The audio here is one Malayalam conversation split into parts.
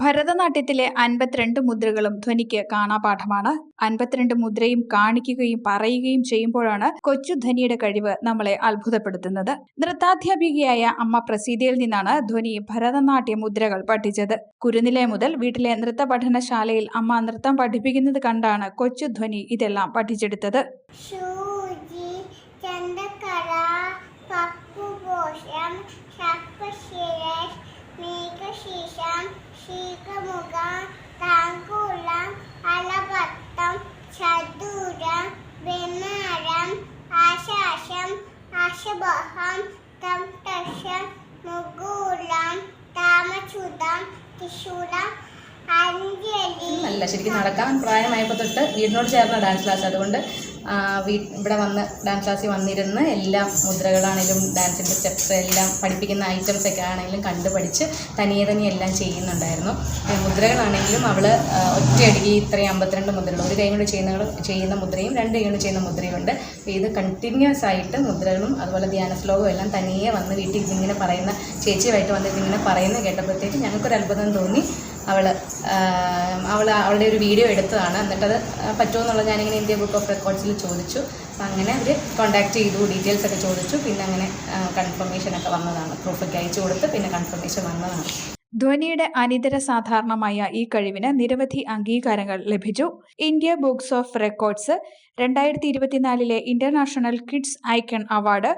ഭരതനാട്യത്തിലെ അൻപത്തിരണ്ട് മുദ്രകളും ധ്വനിക്ക് കാണാപാഠമാണ്. അൻപത്തിരണ്ട് മുദ്രയും കാണിക്കുകയും പറയുകയും ചെയ്യുമ്പോഴാണ് കൊച്ചു ധ്വനിയുടെ കഴിവ് നമ്മളെ അത്ഭുതപ്പെടുത്തുന്നത്. നൃത്താധ്യാപികയായ അമ്മ പ്രസീതയിൽ നിന്നാണ് ധ്വനി ഭരതനാട്യ മുദ്രകൾ പഠിച്ചത്. കുരുനിലെ മുതൽ വീട്ടിലെ നൃത്ത പഠനശാലയിൽ അമ്മ നൃത്തം പഠിപ്പിക്കുന്നത് കണ്ടാണ് കൊച്ചു ധ്വനി ഇതെല്ലാം പഠിച്ചെടുത്തത്. ശീകമുഖം താങ്കുളം അലപത്തം ചതുരം വിമാരം ആശാശം ആശബഹം തം തഷം മുകൂളം താമചുതം ത്രിശൂലം അഞ്ജലി അല്ല ശരിക്കും നടക്കാൻ പ്രായമായപ്പോൾ തൊട്ട് വീടിനോട് ചേർന്ന ഡാൻസ് ക്ലാസ് അതുകൊണ്ട് ഇവിടെ വന്ന് ഡാൻസ് ക്ലാസ്സിൽ വന്നിരുന്ന് എല്ലാ മുദ്രകളാണെങ്കിലും ഡാൻസിന്റെ സ്റ്റെപ്സ് എല്ലാം പഠിപ്പിക്കുന്ന ഐറ്റംസ് ഒക്കെ ആണെങ്കിലും കണ്ട് പഠിച്ച് തനിയെ തന്നെ എല്ലാം ചെയ്യുന്നുണ്ടായിരുന്നു. മുദ്രകളാണെങ്കിലും അവൾ ഒറ്റയടിക്ക് ഇത്രയും അമ്പത്തിരണ്ട് മുദ്രകൾ ഒരു കൈ കൊണ്ട് ചെയ്യുന്ന ചെയ്യുന്ന മുദ്രയും രണ്ട് കൈ കൊണ്ട് ചെയ്യുന്ന മുദ്രയും ഉണ്ട്. ഇത് കണ്ടിന്യൂസ് ആയിട്ട് മുദ്രകളും അതുപോലെ ധ്യാന ശ്ലോകവും എല്ലാം തനിയെ വന്ന് വീട്ടിൽ ഇങ്ങനെ പറയുന്ന ചേച്ചിയുമായിട്ട് വന്നിട്ട് ഇങ്ങനെ പറയുന്ന കേട്ടപ്പോഴത്തേക്ക് ഞങ്ങൾക്കൊരു അത്ഭുതം തോന്നി. അവൾ അവൾ അവളുടെ ഒരു വീഡിയോ എടുത്തതാണ്. എന്നിട്ടത് പറ്റുമെന്നുള്ളത് ഞാനിങ്ങനെ ഇന്ത്യ ബുക്ക് ഓഫ് റെക്കോർഡ്സിൽ ചോദിച്ചു. അപ്പം അങ്ങനെ അവർ കോൺടാക്ട് ചെയ്തു ഡീറ്റെയിൽസ് ഒക്കെ ചോദിച്ചു. പിന്നെ അങ്ങനെ കൺഫർമേഷൻ ഒക്കെ വന്നതാണ്. പ്രൂഫൊക്കെ അയച്ചു കൊടുത്ത് പിന്നെ കൺഫർമേഷൻ വന്നതാണ്. ധ്വനിയുടെ അനിതര സാധാരണമായ ഈ കഴിവിന് നിരവധി അംഗീകാരങ്ങൾ ലഭിച്ചു. ഇന്ത്യ ബുക്സ് ഓഫ് റെക്കോർഡ്സ് രണ്ടായിരത്തി ഇരുപത്തിനാലിലെ international kids icon award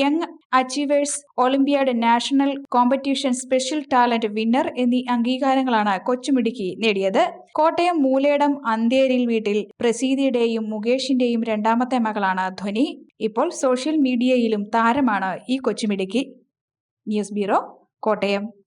young achievers olympiad national competition special talent winner എന്നീ അംഗീകാരങ്ങളാണ് കൊച്ചുമിടുക്കി നേടിയത്. കോട്ടയം മൂലേടം അന്തേരിൽ വീട്ടിൽ പ്രസീതിയുടെയും മുകേഷിന്റെയും രണ്ടാമത്തെ മകളാണ് ധ്വനി. ഇപ്പോൾ സോഷ്യൽ മീഡിയയിലും താരമാണ് ഈ കൊച്ചുമിടുക്കി. News bureau Kottayam.